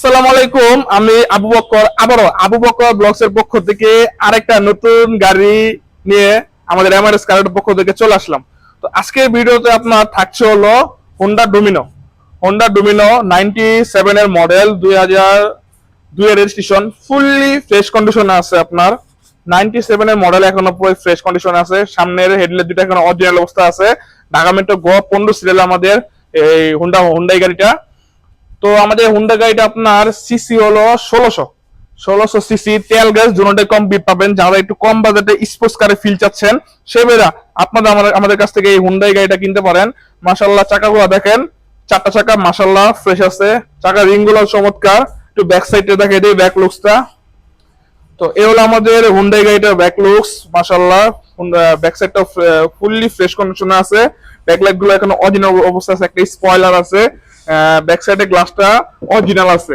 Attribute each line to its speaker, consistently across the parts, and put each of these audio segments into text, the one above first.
Speaker 1: আসসালামু আলাইকুম, আমি আবু বকর আবারও আবু বকর ব্লগস পক্ষ থেকে আরেকটা নতুন গাড়ি নিয়ে আমাদের এমআরএস কারের পক্ষ থেকে চলে আসলাম। তো আজকের ভিডিওতে আপনার থাকছে হলো Honda Domino Honda Domino ninety seven এর মডেল দুই হাজার দুই এর রেজিস্ট্রেশন ফুললি ফ্রেশ কন্ডিশনে আছে আপনার। নাইনটি সেভেন এর মডেল এখনও পুরো ফ্রেশ কন্ডিশন আছে। সামনের হেডলাইট দুটো এখনও অরিজিনাল অবস্থা আছে। ঢাকা মেট্রো গ পনেরো সিরিয়াল আমাদের এই হোন্ডা হোন্ডাই গাড়িটা। তো আমাদের হুন্ডা গাড়িটা আপনার সিসি হলো ষোলোশো। ষোলোশো সিসি তেল, গ্যাস দুটোটাই কম বিপ পাবেন। যারা একটু কম বাজেটে স্পোর্টস কারে ফিল চাচ্ছেন সেবেরা আপনারা আমাদের আমাদের কাছ থেকে এই হুন্ডাই গাড়িটা কিনতে পারেন। মাসাল্লাহ চাকাগুলো দেখেন, চারটা চাকা মাসাল্লাহ ফ্রেশ আছে। চাকা রিংগুলো চমৎকার। একটু ব্যাক সাইডে দেখে দিই ব্যাক লুকসটা তো এ হলো আমাদের হুন্ডাই গাড়িটার ব্যাক লুকস মাশাল্লাহ ব্যাক সাইডটা ফুললি ফ্রেশ কন্ডিশনে আছে। ব্যাক লাইটগুলো এখন অরিজিনাল অবস্থা আছে, একটা স্পয়লার আছে। ব্যাক সাইডে গ্লাসটা অরিজিনাল আছে।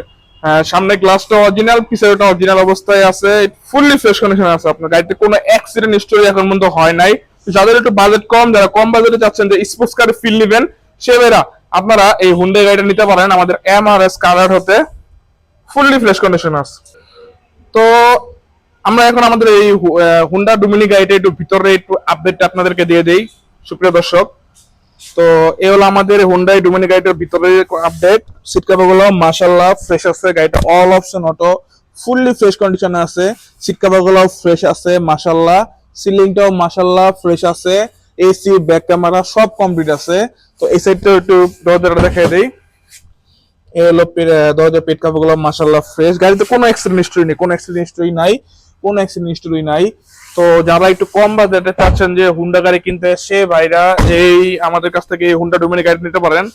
Speaker 1: সামনে গ্লাসটা অরিজিনাল পিছনেটা অরিজিনাল অবস্থায় আছে। ফুললি ফ্রেশ আছে আপনার। গাড়িতে কোনো অ্যাক্সিডেন্ট হিস্টোরি এখন পর্যন্ত হয় নাই। যাদের একটু বাজেট কম, যারা কম বাজেটে যে স্পোর্টস কারে ফিল নেবেন সেবেরা আপনারা এই হুন্ডাই গাড়িটা নিতে পারেন। আমাদের এম আর এস কালার হতে ফুললি ফ্রেশ কন্ডিশন আছে। তো আমরা এখন আমাদের এই হুন্ডা ডুমিনি গাড়িটা একটু ভিতরে একটু আপডেট আপনাদেরকে দিয়ে দেই। সুপ্রিয় দর্শক তো এই হলো আমাদের হুন্ডাই ডুমিনি গাড়িটার ভিতরে আপডেট সিট কাভারগুলো মাশাল্লাহ ফ্রেশ আছে। গাড়িটা all option auto fully fresh কন্ডিশনে আছে। সিট কাভারগুলো ফ্রেশ আছে মাশাল্লাহ সিলিংটাও মাশাল্লাহ ফ্রেশ আছে। এসি ব্যাক ক্যামেরা সব কমপ্লিট আছে। তো এই সাইডটা একটু দরজাটা দেখাই দেই। এই হলো দরজা পেট কাপড়গুলো মাসাল্লাহ ফ্রেশ গাড়িতে কোনো অ্যাক্সিডেন্ট হিস্টরি নেই, কোনো অ্যাক্সিডেন্ট হিস্টরি নাই। কোনো অ্যাক্সিডেন্ট হিস্টরি নাই। তো যারা একটু কম বাজেটে চাচ্ছেন যে হুন্ডা গাড়ি কিনতে, সে ভাইরা এই আমাদের কাছ থেকে হুন্ডা ডুমিনি গাড়ি নিতে পারেন।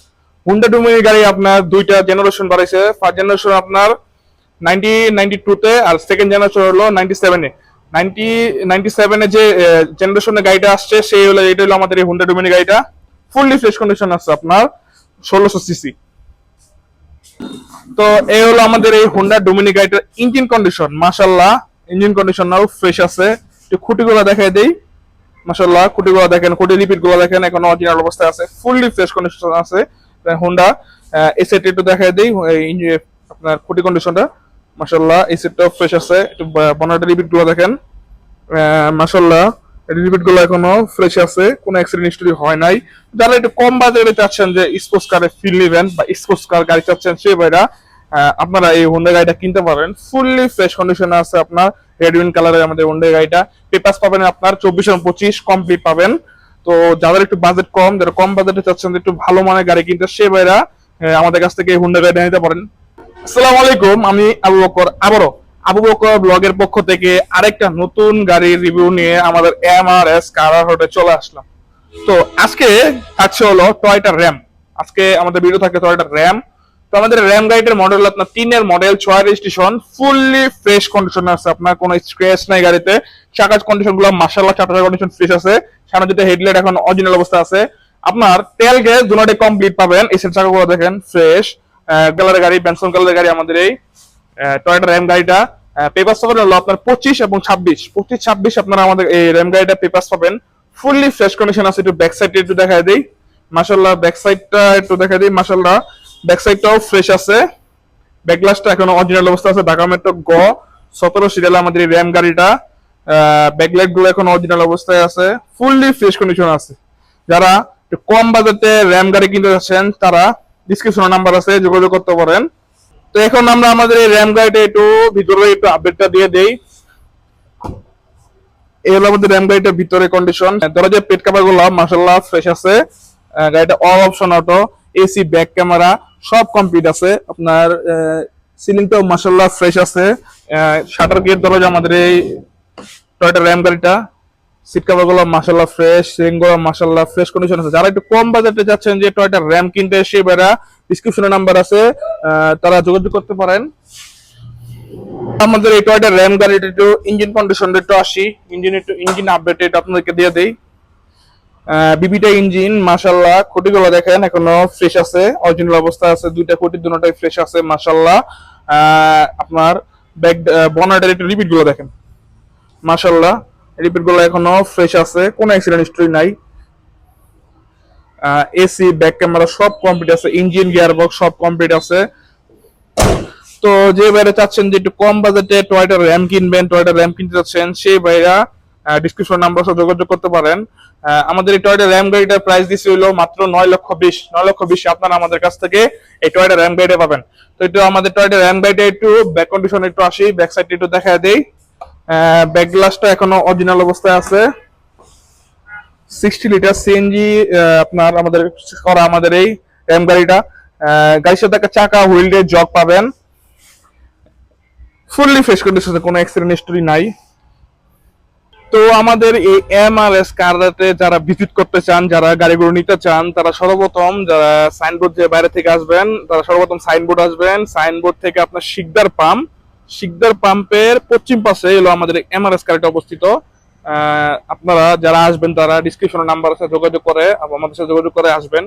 Speaker 1: হুন্ডা ডুমিনি গাড়ি আপনার দুইটা জেনারেশন বাড়াইছে। ফার্স্ট জেনারেশন আপনার নাইনটি নাইনটি টুতে আর সেকেন্ড জেনারেশন হলো নাইনটি সেভেনে নাইনটি নাইনটি সেভেনে যে জেনারেশনের গাড়িটা আসছে, সেই হলো এটা হলো আমাদের এই হুন্ডা ডুমিনি গাড়িটা। ফুললি ফ্রেশ কন্ডিশন আছে আপনার ষোলোশো সিসি তো এই হলো আমাদের এই হোন্ডা ডোমিনি গাড়িটার ইঞ্জিন কন্ডিশন মাশাল্লাহ ইঞ্জিন কন্ডিশন নাও ফ্রেশ আছে। একটু খুঁটিগুলো দেখাই দেই। মাশাল্লাহ খুঁটিগুলো দেখেন, খুঁটি রিপিটগুলো দেখেন, এখন অরিজিনাল অবস্থায় আছে। ফুললি ফ্রেশ কন্ডিশন আছে। হোন্ডা এই সেট একটু দেখাই দেই আপনার খুঁটি কন্ডিশনটা মাশাল্লাহ এই সেটটাও ফ্রেশ আছে। একটু বনাটা রিপিটগুলো দেখেন মাশাল্লাহ রিপিটগুলো এখনও ফ্রেশ আছে। কোনো অ্যাক্সিডেন্ট হিস্টরি হয় নাই। যারা একটু কম বাজেটে চাচ্ছেন যে স্পোর্টস কারে ফিল নেবেন বা স্পোর্টস কার গাড়ি চাচ্ছেন, সে ভাইরা আপনারা এই হোন্ডা গাড়িটা কিনতে পারেন। ফুললি ফ্রেশ কন্ডিশনে আছে আপনার। রেড উইন কালারের আমাদের হোন্ডা গাড়িটা। পেপাস পাবেন আপনার চব্বিশ পঁচিশ কমপ্লিট পাবেন। তো যাদের একটু বাজেট কম, যারা কম বাজেটে চাচ্ছেন একটু ভালো মানের গাড়ি কিনতে, সে ভাইরা আমাদের কাছ থেকে হোন্ডা গাড়িটা নিতে পারেন। আসসালামু আলাইকুম, আমি আবু বকর আবারও। আবু বকর ব্লগের পক্ষ থেকে আরেকটা নতুন গাড়ির রিভিউ নিয়ে আমাদের এম আর এস কারার হোটে চলে আসলাম। তো আজকে থাকছে হলো টয়টা র্যাম আজকে আমাদের ভিডিও থাকে টয়টা র্যাম তো আমাদের র্যাম গাড়িটার মডেল আপনার তিনের মডেল ছয় রেজিস্ট্রেশন ফুললি ফ্রেশ কন্ডিশন আছে, আপনার কোনো স্ক্র্যাচ নাই গাড়িতে। চাকার কন্ডিশনগুলো মার্শাল্লাহ চাকার কন্ডিশন ফ্রেশ আছে। সামনে যেটা হেডলাইট এখন অরিজিনাল অবস্থা আছে। আপনার তেল গ্যাস দুটোটাই কমপ্লিট পাবেন। এই সেট চাকাগুলো দেখেন ফ্রেশ কালারের গাড়ি বেনসন কালারের গাড়ি আমাদের এই টয়টা র্যাম গাড়িটা পেপার পাবেন হলো আপনার পঁচিশ এবং ছাব্বিশ। পঁচিশ, ছাব্বিশ আপনারা আমাদের এই র্যাম গাড়িটা পেপার পাবেন। ফুললি ফ্রেশ কন্ডিশন আছে, একটু ব্যাক সাইড একটু দেখা দিই। মাসাল্লাহ ব্যাক সাইডটা একটু দেখা দিই মাসাল্লাহ ব্যাক সাইডটাও ফ্রেশ আছে। ব্যাক গ্লাসটা এখনও অরিজিনাল অবস্থা আছে। ঢাকা মেট্রো গ সতেরো সিরিয়াল আমাদের র্যাম গাড়িটা। ব্যাকলাইটগুলো এখন অরিজিনাল অবস্থায় আছে। ফুললি ফ্রেশ কন্ডিশন আছে। যারা কম বাজেটে র্যাম গাড়ি কিনতে যাচ্ছেন তারা ডিসক্রিপশনে নাম্বার আছে, যোগাযোগ করতে পারেন। তো এখন আমরা আমাদের এই র্যাম গাড়িটা একটু ভিতরে একটু আপডেটটা দিয়ে দেই। এই হলো আমাদের র্যাম গাড়িটার ভিতরে কন্ডিশন দরজার পেট কাভারগুলো মাসাল্লাহ ফ্রেশ আছে। গাড়িটা all option auto AC back camera সব কমপ্লিট আছে। আপনার সিলিংটাও মাসাল্লাহ ফ্রেশ আছে। শাটার গেট দরজা আমাদের এই টয়টা র্যাম গাড়িটা। সিট কাভারগুলো মাসাল্লাহ ফ্রেশ সিলিংগুলো মাসাল্লাহ ফ্রেশ কন্ডিশন আছে। যারা একটু কম বাজেটে যাচ্ছেন যে টয়টা র্যাম কিনতে সে বেড়া ডিসক্রিপশনে নাম্বার আছে। তারা যোগাযোগ করতে পারেন। আমাদের এই টয়টা র্যাম গাড়িটা একটু ইঞ্জিন কন্ডিশন একটু আসি। ইঞ্জিন একটু ইঞ্জিন আপডেট আপনাদেরকে দিয়ে দেই। বিবিটা ইঞ্জিন মাশাল্লাহ খুঁটিগুলো দেখেন, এখনও ফ্রেশ আছে অরিজিনাল অবস্থা আছে, দুইটা খুঁটি দুটোটাই ফ্রেশ আছে মাশাল্লাহ আপনার ব্যাক বনারের একটু রিপিটগুলো দেখেন। মাশাল্লাহ রিপিটগুলো এখনও ফ্রেশ আছে, কোনো অ্যাক্সিডেন্ট হিস্টরি নাই। এসি ব্যাক ক্যামেরা সব কমপ্লিট আছে ইঞ্জিন গিয়ার বক্স সব কমপ্লিট আছে। তো যে বাইরে চাচ্ছেন যে একটু কম বাজেটে টয়টা র্যাম কিনবেন টয়টা র্যাম কিনতে চাচ্ছেন, সেই বাইরা ডিসক্রিপশন নাম্বার সাথে যোগাযোগ করতে পারেন। আমাদের এই টয়টা র্যাম গাড়িটার প্রাইস দিচ্ছে হলো মাত্র নয় লক্ষ বিশ। নয় লক্ষ বিশ আপনারা আমাদের কাছ থেকে এই টয়টা র্যাম গাড়িটা পাবেন। তো এটা আমাদের টয়টা র্যাম গাড়িটা একটু ব্যাক কন্ডিশন একটু আসি ব্যাক সাইডটা একটু দেখা দেই। ব্যাক গ্লাসটা এখনও অরিজিনাল অবস্থায় আছে। সিক্সটি লিটার সিএনজি আপনার আমাদের করা আমাদের এই র্যাম গাড়িটা। গাড়ির সাথে একটা চাকা হুইল জগ পাবেন। ফুললি ফ্রেশ কন্ডিশনে কোনো অ্যাক্সিডেন্ট হিস্টোরি নাই। তো আমাদের এই এম আর এস কারাতে যারা ভিজিট করতে চান, যারা গাড়িগুলো নিতে চান, তারা সর্বপ্রথম যারা সাইনবোর্ড যে বাইরে থেকে আসবেন, তারা সর্বপ্রথম সাইনবোর্ড আসবেন। সাইনবোর্ড থেকে আপনার শিকদার পাম্প শিকদার পাম্পের পশ্চিম পাশে এলো আমাদের এম আর এস কারেটা অবস্থিত। আপনারা যারা আসবেন, তারা ডিসক্রিপশনের নাম্বার আছে, যোগাযোগ করে, আমাদের সাথে যোগাযোগ করে আসবেন।